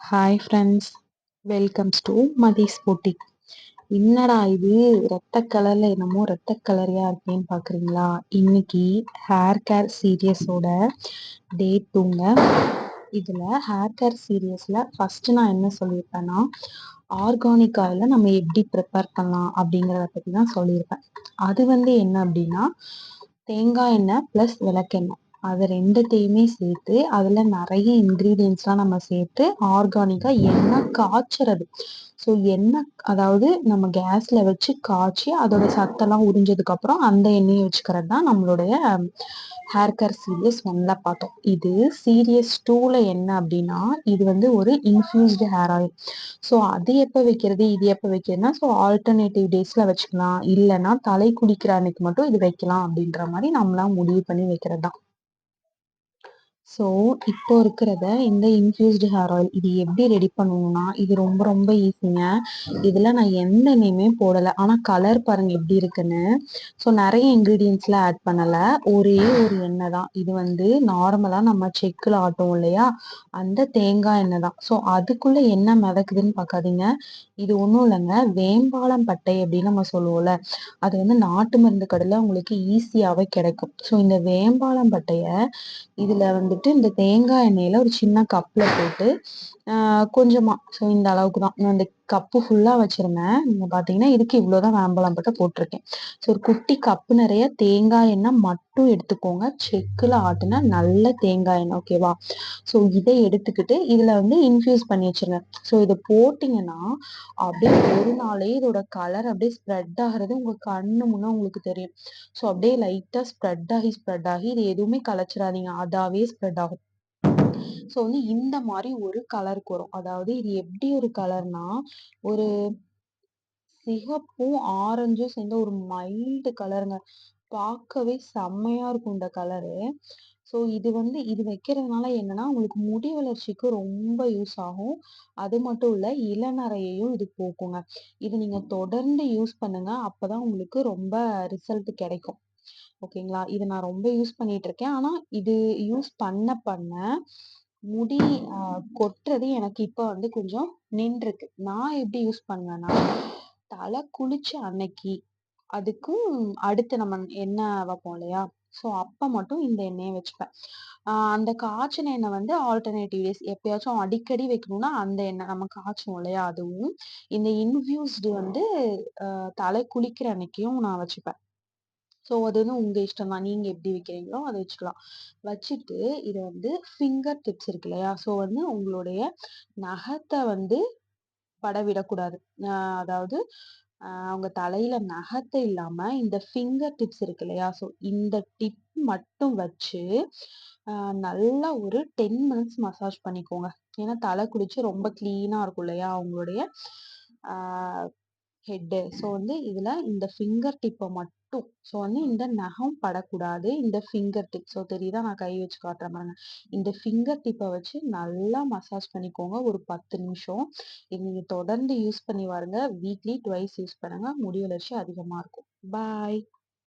Hi friends welcomes to Mathi's போட்டிக் என்னடா இது? ரத்த கலரில் என்னமோ ரத்த கலரையாக இருக்கேன்னு பார்க்குறீங்களா இன்னைக்கு ஹேர் கேர் சீரியஸோட டே டூங்க இதில் ஹேர் கேர் சீரியஸில் ஃபஸ்ட்டு நான் என்ன சொல்லியிருப்பேன்னா ஆர்கானிக் ஆயில நம்ம எப்படி ப்ரிப்பேர் பண்ணலாம் அப்படிங்கிறத பற்றி தான் சொல்லியிருப்பேன். அது வந்து என்ன அப்படின்னா தேங்காய் எண்ணெய் ப்ளஸ் விளக்கெண்ணெய். அது ரெண்டுத்தையுமே சேர்த்து அதில் நிறைய இன்க்ரீடியன்ஸ்லாம் நம்ம சேர்த்து ஆர்கானிக்காக எண்ணெய் காய்ச்சறது. ஸோ எண்ணெய் அதாவது நம்ம கேஸில் வச்சு காய்ச்சி அதோட சத்தெல்லாம் உறிஞ்சதுக்கப்புறம் அந்த எண்ணெயை வச்சுக்கிறது தான் நம்மளுடைய ஹேர் கேர் சீரியஸ் ஒன்ல பார்த்தோம். இது சீரியஸ் டூவில் என்ன அப்படின்னா இது வந்து ஒரு இன்ஃபியூஸ்டு ஹேர் ஆயில் ஸோ அது எப்போ வைக்கிறது இது எப்போ வைக்கிறதுனா ஸோ ஆல்டர்னேட்டிவ் டேஸில் வச்சுக்கலாம். இல்லைன்னா தலை குடிக்கிற அன்னைக்கு மட்டும் இது வைக்கலாம் அப்படின்ற மாதிரி நம்மளாம் முடிவு பண்ணி வைக்கிறது தான். ஸோ இப்போ இருக்கிறத இந்த இன்ஃபியூஸ்டு ஹேர் ஆயில் இது எப்படி ரெடி பண்ணணும்னா இது ரொம்ப ரொம்ப ஈஸிங்க இதில் நான் எந்த எண்ணெயுமே போடலை. ஆனால் கலர் பாருங்க எப்படி இருக்குன்னு. ஸோ நிறைய இன்க்ரீடியன்ஸ்லாம் ஆட் பண்ணலை. ஒரே ஒரு எண்ணெய் தான். இது வந்து நார்மலாக நம்ம செக்கில் ஆட்டும் இல்லையா? அந்த தேங்காய் எண்ணெய் தான். ஸோ அதுக்குள்ளே என்ன மிதக்குதுன்னு பார்க்காதீங்க. இது ஒன்றும் இல்லைங்க. வேம்பாலம் பட்டை அப்படின்னு நம்ம சொல்லுவோம்ல. அது வந்து நாட்டு மருந்து கடையில் உங்களுக்கு ஈஸியாகவே கிடைக்கும். ஸோ இந்த வேம்பாலம் பட்டையை இதில் வந்து வந்துட்டு இந்த தேங்காய் எண்ணெயில் ஒரு சின்ன கப்பில் போட்டு கொஞ்சமாக ஸோ இந்த அளவுக்கு தான் இந்த கப்பு ஃபுல்லாக வச்சுருந்தேன். நீங்கள் பார்த்தீங்கன்னா இதுக்கு இவ்வளோ தான் வேம்பலம் பட்டை போட்டிருக்கேன். ஸோ ஒரு குட்டி கப்பு நிறைய தேங்காய் எண்ணெய் மட்டும் எடுத்துக்கோங்க. செக்கில் ஆட்டினா நல்ல தேங்காய் எண்ணெய் ஓகேவா ஸோ இதை எடுத்துக்கிட்டு இதில் வந்து இன்ஃபியூஸ் பண்ணி வச்சுருங்க. ஸோ இதை போட்டிங்கன்னா அப்படியே ஒரு நாளே இதோட கலர் அப்படியே ஸ்ப்ரெட் ஆகிறது உங்கள் கண்ணு முன்னே உங்களுக்கு தெரியும். ஸோ அப்படியே லைட்டாக ஸ்ப்ரெட் ஆகி ஸ்ப்ரெட் ஆகி இது எதுவுமே கலைச்சிடாதீங்க. அதாவே ஸ்ப்ரெட் ஆகும். ஸோ வந்து இந்த மாதிரி ஒரு கலருக்கு வரும். அதாவது இது எப்படி ஒரு கலர்னா ஒரு சிகப்பும் ஆரஞ்சும் சேர்ந்த ஒரு மைல்டு கலருங்க பார்க்கவே செம்மையா இருக்கும் இந்த கலரு ஸோ இது வந்து இது வைக்கிறதுனால என்னன்னா உங்களுக்கு முடி வளர்ச்சிக்கு ரொம்ப யூஸ் ஆகும். அது மட்டும் இல்ல இளநரையையும் இது போக்குங்க. இது நீங்க தொடர்ந்து யூஸ் பண்ணுங்க. அப்பதான் உங்களுக்கு ரொம்ப ரிசல்ட் கிடைக்கும். ஓகேங்களா? இதை நான் ரொம்ப யூஸ் பண்ணிட்டு இருக்கேன் ஆனா இது யூஸ் பண்ண பண்ண முடி கொட்டுறது எனக்கு இப்ப வந்து கொஞ்சம் நின்றுருக்கு. நான் எப்படி யூஸ் பண்ணுவேன்னா தலை குளிச்ச அன்னைக்கு அதுக்கும் அடுத்து நம்ம எண்ணெய் வைப்போம் இல்லையா? ஸோ அப்போ மட்டும் இந்த எண்ணெயை வச்சுப்பேன். அந்த காய்ச்சின எண்ணெய் வந்து ஆல்டர்னேட்டிவ் டேஸ் எப்பயாச்சும் அடிக்கடி வைக்கணும்னா அந்த எண்ணெய் நம்ம காய்ச்சுவோம் இல்லையா? அதுவும் இந்த இன்ஃபியூஸ்டு வந்து தலை குளிக்கிற அன்னைக்கும் நான் வச்சுப்பேன். ஸோ அது வந்து உங்கள் இஷ்டம் தான். நீங்கள் எப்படி வைக்கிறீங்களோ அதை வச்சுக்கலாம். வச்சுட்டு இதை வந்து ஃபிங்கர் டிப்ஸ் இருக்கு இல்லையா? ஸோ வந்து உங்களுடைய நகத்தை வந்து படவிடக்கூடாது. அதாவது அவங்க தலையில நகத்தை இல்லாம இந்த ஃபிங்கர் டிப்ஸ் இருக்கு இல்லையா? ஸோ இந்த டிப் மட்டும் வச்சு நல்லா ஒரு டென் மினிட்ஸ் மசாஜ் பண்ணிக்கோங்க. ஏன்னா தலை குடிச்சு ரொம்ப கிளீனா இருக்கும் இல்லையா? அவங்களுடைய ஹெட்டு ஸோ வந்து இதுல இந்த ஃபிங்கர் டிப்பை மட்டும் ஸோ வந்து இந்த நகம் படக்கூடாது. இந்த ஃபிங்கர் டிப் ஸோ தெரியுதா? நான் கை வச்சு காட்டுற பாருங்க. இந்த ஃபிங்கர் டிப்பை வச்சு நல்லா மசாஜ் பண்ணிக்கோங்க. ஒரு பத்து நிமிஷம். இது தொடர்ந்து யூஸ் பண்ணி வாருங்க வீக்லி ட்வைஸ் யூஸ் பண்ணுங்க. முடி வளர்ச்சி இருக்கும். பாய்